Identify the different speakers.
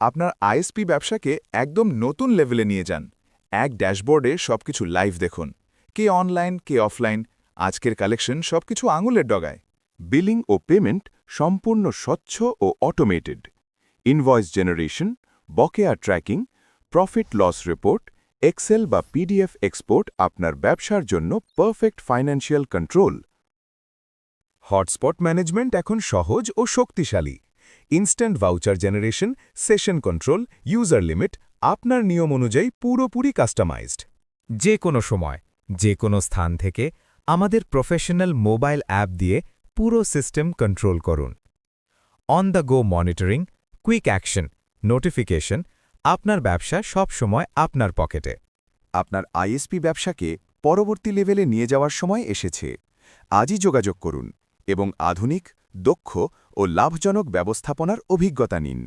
Speaker 1: আপনার আইএসপি ব্যবসাকে একদম নতুন লেভেলে নিয়ে যান। এক ড্যাশবোর্ডে সবকিছু লাইভ দেখুন। কে অনলাইন, কে অফলাইন, আজকের কালেকশন সবকিছু আঙুলের ডগায়।
Speaker 2: বিলিং ও পেমেন্ট সম্পূর্ণ স্বচ্ছ ও অটোমেটেড ইনভয়েস জেনারেশন, বকেয়া tracking, profit loss report, Excel বা পিডিএফ এক্সপোর্ট আপনার ব্যবসার জন্য perfect financial control.
Speaker 3: Hotspot management এখন সহজ ও শক্তিশালী। Instant voucher generation session control user limit আপনার নিয়ম অনুযায়ী পুরোপুরি কাস্টমাইজড যে কোনো সময় যে কোনো স্থান থেকে আমাদের প্রফেশনাল মোবাইল অ্যাপ দিয়ে পুরো সিস্টেম কন্ট্রোল করুন। On the go monitoring quick action notification আপনার ব্যবসা সব সময় আপনার পকেটে
Speaker 2: আপনার আইএসপি ব্যবসাকে পরবর্তী লেভেলে নিয়ে যাওয়ার সময় এসেছে। আজই যোগাযোগ করুন এবং আধুনিক দক্ষ ও লাভজনক ব্যবস্থাপনার অভিজ্ঞতা নিন।